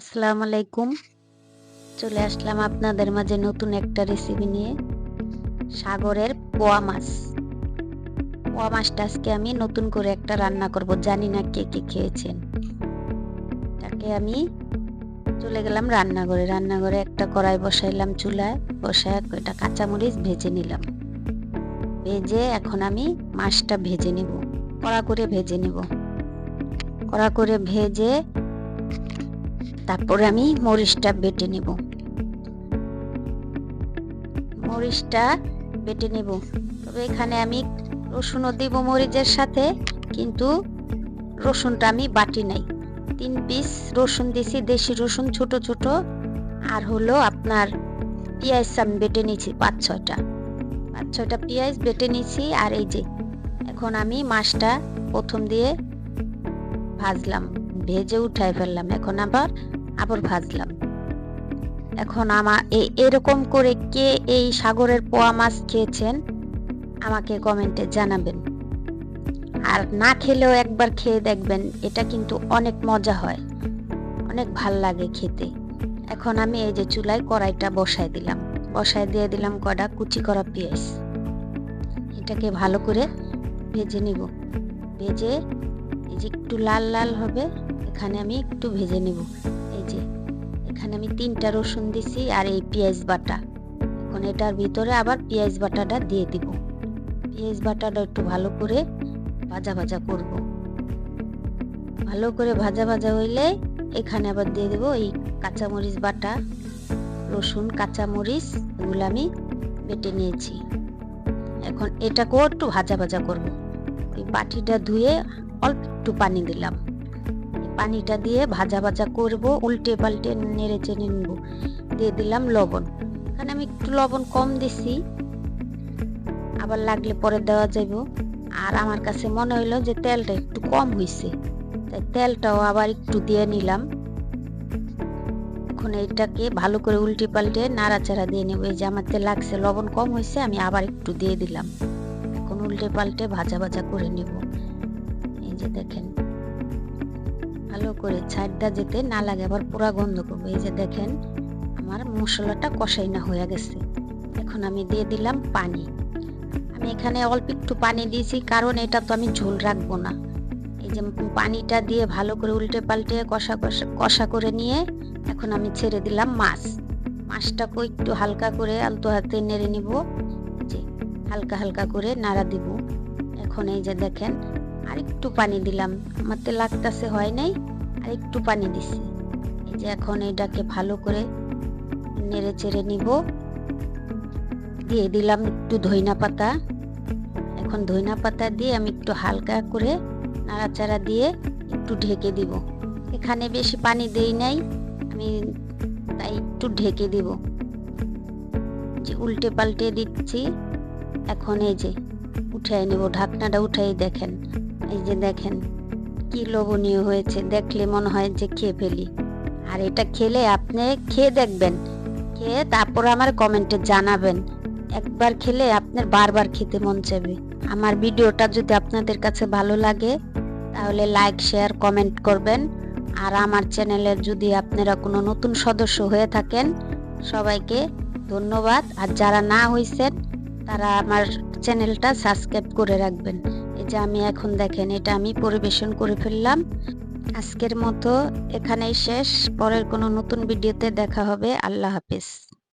আসসালামু আলাইকুম। চলে আসলাম আপনাদের মাঝে নতুন একটা রেসিপি নিয়ে। সাগরের পোয়া মাছ। পোয়া মাছটা আজকে আমি নতুন করে একটা রান্না করব। জানি না কে কে খেয়েছেন। তাকে আমি চলে গেলাম রান্নাঘরে। রান্নাঘরে একটা কড়াই বসাইলাম চুলায়। বসায় এটা কাঁচামরিচ ভেজে নিলাম। ভেজে এখন আমি মাছটা ভেজে নেব। কড়া করে ভেজে নেব। কড়া করে ভেজে তারপরে আমি মরিচটা বেটে নেব। মরিচটা বেটে নেব। তবে এখানে আমি রসুনও দেব মরিচের সাথে, কিন্তু রসুনটা আমি বাটি নাই। তিন পিস রসুন দিছি, দেশি রসুন, ছোট ছোট। আর হলো আপনার পেঁয়াজ আমি বেটে নিয়েছি পাঁচ ছয়টা। পাঁচ ছয়টা পেঁয়াজ বেটে নিয়েছি আর এই যে এখন আমি মাছটা প্রথম দিয়ে ভাজলাম, ভেজে উঠাই ফেললাম। এখন আবার আবার ভাজলাম এখন আমার এরকম করে কে এই সাগরের পোয়া মাছ খেয়েছেন? আমাকে কমেন্টে জানাবেন। আর না খেলেও একবার খেয়ে দেখবেন, এটা কিন্তু অনেক মজা হয়। অনেক ভালো লাগে খেতে। এখন আমি এই যে চুলায় কড়াইটা বসাই দিলাম। বসাই দিয়ে দিলাম কড়া কুচি করা পেঁয়াজ। এটাকে ভালো করে ভেজে নিব। ভেজে এই যে একটু লাল লাল হবে, এখানে আমি একটু ভেজে নেব। যে এখানে আমি তিনটা রসুন দিছি আর এই পেঁয়াজ বাটা। এখন এটার ভিতরে আবার পেঁয়াজ বাটাটা দিয়ে দিব। পেঁয়াজ বাটাটা একটু ভালো করে ভাজা ভাজা করব। ভালো করে ভাজা ভাজা হইলে এখানে আবার দিয়ে দেব এই কাঁচামরিচ বাটা। রসুন, কাঁচামরিচ, এগুলো আমি বেটে নিয়েছি। এখন এটাকেও একটু ভাজা ভাজা করব। ওই বাটিটা ধুয়ে অল্প একটু পানি দিলাম। পানিটা দিয়ে ভাজা ভাজা করব, উল্টে পাল্টে নেড়ে চেড়ে নেব। দিয়ে দিলাম লবণ। এখানে আমি একটু লবণ কম দিছি, আবার লাগলে পরে দেওয়া যাইব। আর আমার কাছে মনে হইল যে তেলটা একটু কম হয়েছে তাই তেলটাও আবার একটু দিয়ে নিলাম। এখন এটাকে ভালো করে উল্টে পাল্টে নাড়াচাড়া দিয়ে নেব। এই যে আমার তেল লাগছে, লবণ কম হয়েছে আমি আবার একটু দিয়ে দিলাম। এখন উল্টে পাল্টে ভাজা ভাজা করে নেব। এই যে দেখেন। ভালো করে ছাড়টা যেতে না লাগে, আবার পুরা গন্ধ করবে এই যে দেখেন, আমার মশলাটা কষাই না হয়ে গেছে। এখন আমি দিয়ে দিলাম পানি। আমি এখানে অল্প একটু পানি দিয়েছি, কারণ এটা তো আমি ঝোল রাখব না। এই যে পানিটা দিয়ে ভালো করে উল্টে পাল্টে কষা কষা কষা করে নিয়ে এখন আমি ছেড়ে দিলাম মাছ। মাছটাকে একটু হালকা করে আলতো হাতে নেড়ে নিব। যে হালকা হালকা করে নাড়া দিব। এখন এই যে দেখেন আর একটু পানি দিলাম। আমার তো লাগতেছে, হয় নাই? আর একটু পানি দিছি। এই যে এখন এটাকে ভালো করে নেড়ে চেড়ে নিব। দিয়ে দিলাম একটু ধইনা পাতা। এখন ধইনা পাতা দিয়ে আমি একটু হালকা করে নাড়াচাড়া দিয়ে একটু ঢেকে দিব। এখানে বেশি পানি দেই নাই, আমি তাই একটু ঢেকে দিব। যে উল্টে পাল্টে দিচ্ছি, এখন এই যে উঠাই নেব, ঢাকনাটা উঠাই দেখেন। এই যে দেখেন, কি লোভনীয় হয়েছে। দেখলে মনে হয় যে খেয়ে ফেলি। আর এটা খেলে আপনি খেয়ে দেখবেন। খেয়ে তারপর আমার কমেন্টে জানাবেন। একবার খেলে আপনার বারবার খেতে মন চাইবে। আমার ভিডিওটা যদি আপনাদের কাছে ভালো লাগে, তাহলে লাইক, শেয়ার, কমেন্ট করবেন। আর আমার চ্যানেলের যদি আপনারা কোনো নতুন সদস্য হয়ে থাকেন, সবাইকে ধন্যবাদ। আর যারা না হয়েছেন তারা আমার চ্যানেলটা সাবস্ক্রাইব করে রাখবেন। যে আমি এখন দেখেন, এটা আমি পরিবেশন করে ফেললাম। আজকের মতো এখানেই শেষ। পরের কোনো নতুন ভিডিওতে দেখা হবে। আল্লাহ হাফিজ।